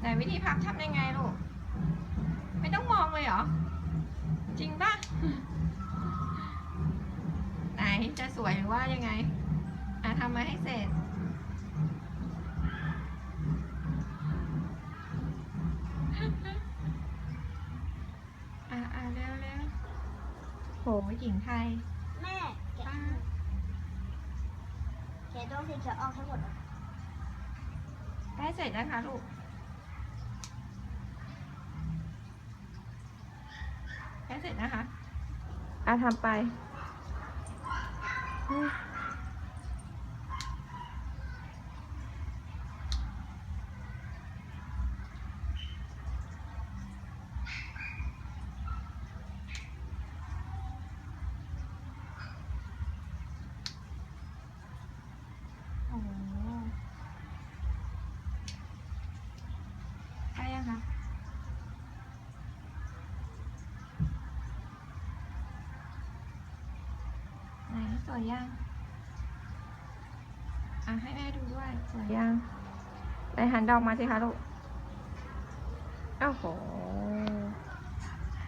ไหนวิธีพับทำยังไงลูก ไม่ต้องมองเลยเหรอ จริงปะไหนจะสวยหรือว่ายังไง อะทำมาให้เสร็จอะอะเร็วเร็วโหหญิงไทย แม่แกะแกะต้องสีเขียวออกทั้งหมดเหรอ ใกล้เสร็จนะคะลูก ใกล้เสร็จนะคะอะทำไปโอ้โหใกล้ยังคะ ไหน สวยยังอะให้แม่ดูด้วย สวยยังไหนหันดอกมาสิคะลูกโอ้โห